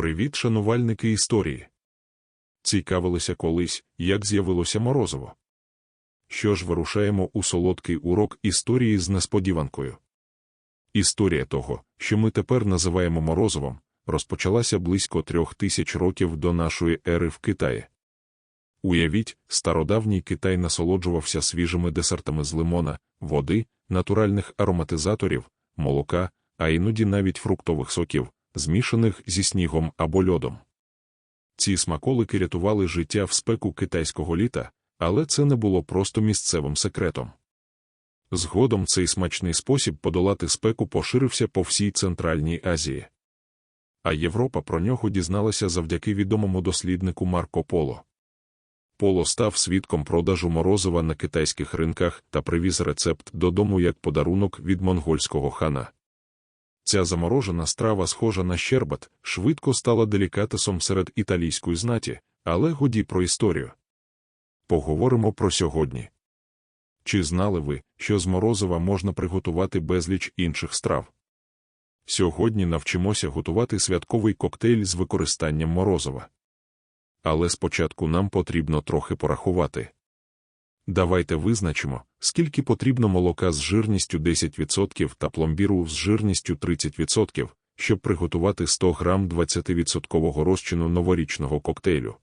Привіт, шанувальники історії. Цікавилися колись, як з'явилося морозиво. Що ж вирушаємо у солодкий урок історії з несподіванкою. Історія того, що ми тепер називаємо морозивом, розпочалася близько трьох тисяч років до нашої ери в Китаї. Уявіть, стародавній Китай насолоджувався свіжими десертами з лимона, води, натуральних ароматизаторів, молока, а іноді навіть фруктових соків, змішаних зі снігом або льодом. Ці смаколики рятували життя в спеку китайського літа, але це не було просто місцевим секретом. Згодом цей смачний спосіб подолати спеку поширився по всій Центральній Азії. А Європа про нього дізналася завдяки відомому досліднику Марко Поло. Поло став свідком продажу морозива на китайських ринках та привіз рецепт додому як подарунок від монгольського хана. Ця заморожена страва, схожа на щербат, швидко стала делікатесом серед італійської знаті, але годі про історію. Поговоримо про сьогодні. Чи знали ви, що з морозива можна приготувати безліч інших страв? Сьогодні навчимося готувати святковий коктейль з використанням морозива. Але спочатку нам потрібно трохи порахувати. Давайте визначимо, скільки потрібно молока з жирністю 10% та пломбіру з жирністю 30%, щоб приготувати 100 грам 20% розчину новорічного коктейлю.